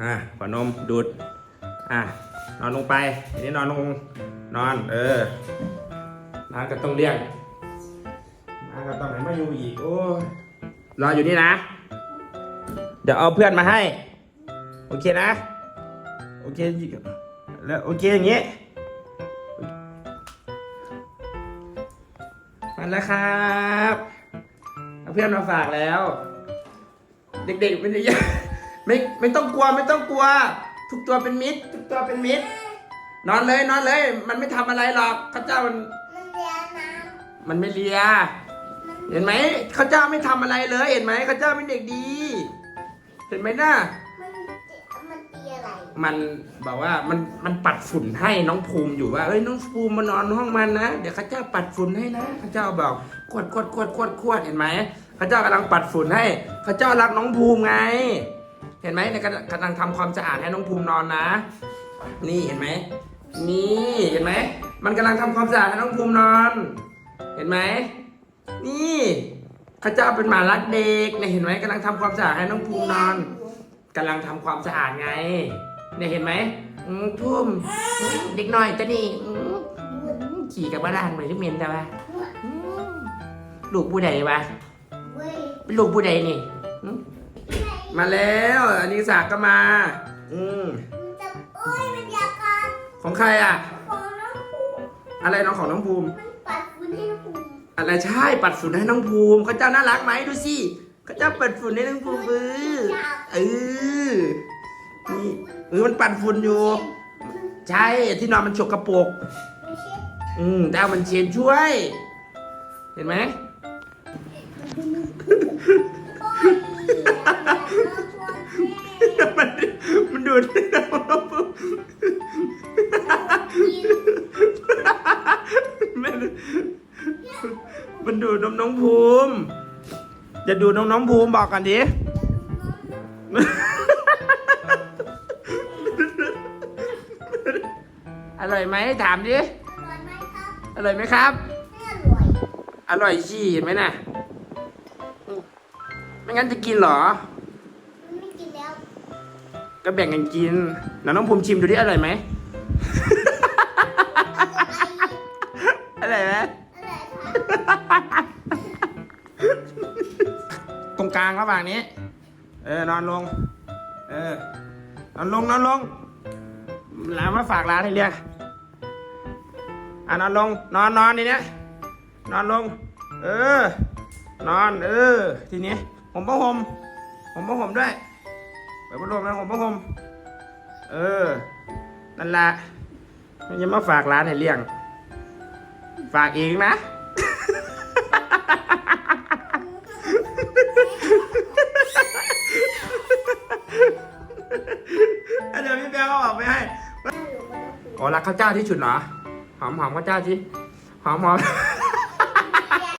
อะขอนมดูด อะนอนลงไปอันนี้นอนลงนอน เออน้ำก็ต้องเลี้ยงน้ำก็ต้องไหนมาอยู่อีกโอ้ยรออยู่นี่นะ เดี๋ยวเอาเพื่อนมาให้ โอเคนะ โอเคแล้วโอเคอย่างงี้มาแล้วครับเอาเพื่อนมาฝากแล้ว เด็กๆไม่ได้ ไม่ไม่ต้องกลัวไม่ต้องกลัว ทุกตัวเป็นมิตร ทุกตัวเป็นมิตร นอนเลยนอนเลย มันไม่ทำอะไรหรอกข้าเจ้ามันมันเลียน้มันไม่เลียำมันเห็นไหมข้าเจ้าไม่ทำอะไรเลย เห็นไหมข้าเจ้าเป็นเด็กดี เห็นไหมน่ะมันมันตีอะไรมันบอกว่ามันมันปัดฝุ่นให้น้องภูมิอยู่ว่าเอ้ยน้องภูมิมานอนห้องมันนะเดี๋ยวข้าเจ้าปัดฝุ่นให้นะข้าเจ้าบอกขวดขวดขวดขวดขวดเห็นไหมข้าเจ้ากำลังปัดฝุ่นให้ข้าเจ้ารักน้องภูมิไง เห็นไหมในยกำลังกำลังทำความสะอาดให้น้องภูมินอนนะ นี่เห็นไหมนี่เห็นไหมมันกำลังทำความสะอาดให้น้องภูมินอน เห็นไหมนี่ข้าเจ้าเป็นหมารักเด็กเนี่ยเห็นไหมกำลังทำความสะอาดให้น้องภูมินอนกำลังทำความสะอาดไง เนี่ยเห็นไหมอืมทุ่มอืมเด็กน้อยตัวนี้อืมอืมขี่กับบ้านเหมือนที่เมนแต่ว่าอืมลูกผู้ใดวะเว้ยเป็นลูกผู้ใดนี่อื มาแล้วอันนี้สากก็มา อืมจะโอ้ยมันอยากกัดของใครอะ ของน้องภูมิอะไรน้องของน้องภูมิ มันปัดฝุ่นให้น้องภูมิอะไรใช่ปัดฝุ่นให้น้องภูมิเขาเจ้าน่ารักไหมดูสิเขาเจ้าปัดฝุ่นให้น้องภูมิเออเออนี่เออมันปัดฝุ่นอยู่ ใช่ที่นอนมันฉกกระปรกอืมแต่เอามันเชียนช่วย เห็นไหม มันดูดให้น้องภูมิมันมันดูดนมน้องภูมิ จะดูดนมน้องภูมิบอกกันดิอร่อยไหมถามดิอร่อยไหมครับ อร่อยไหมครับไม่อร่อยอร่อยชีเห็นไหมน่ะอืมไม่งั้นจะกินเหรอ ก็แบ่งกันกินแล้วน้องภูมิชิมดูดิอร่อยไหม อร่อยไหมตรงกลางระหว่างนี้ เออนอนลง เออนอนลงนอนลงร้านมาฝากร้านให้เรียกอะนอนลง นอนนอนทีเนี้ยนอนลง เออ นอน เออ ทีนี้ผมผ้าห่มผมผ้าห่มด้วย ดพัดลมแล้วผมผ้าห่มเออ นั่นแหละมันยังมาฝากร้านให้เลี้ยง ฝากเอีกนะ เดี๋ยวพี่แบลเอาออกไปให้อ๋อรักข้าวเจ้าที่สุดเหรอ หอมหอมข้าวเจ้าที่หอมหอม